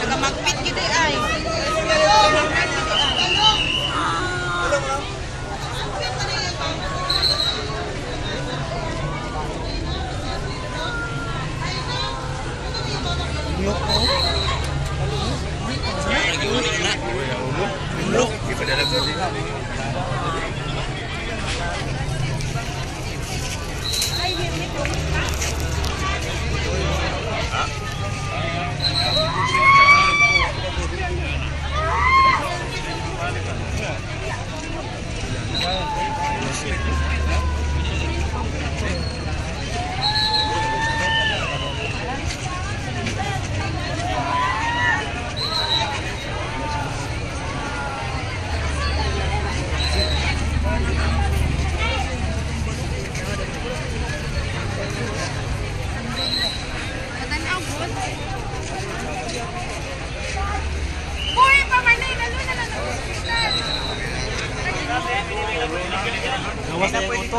Nagamagpit gini ay. Nagamagpit gini ay. Yoko. Yoko. Yoko. gitu Yoko. Yoko. Yoko. Yoko. Yoko. Yoko. Yoko. Yoko. Yoko. Yoko. Yoko. Seriously. Gawas natin ito.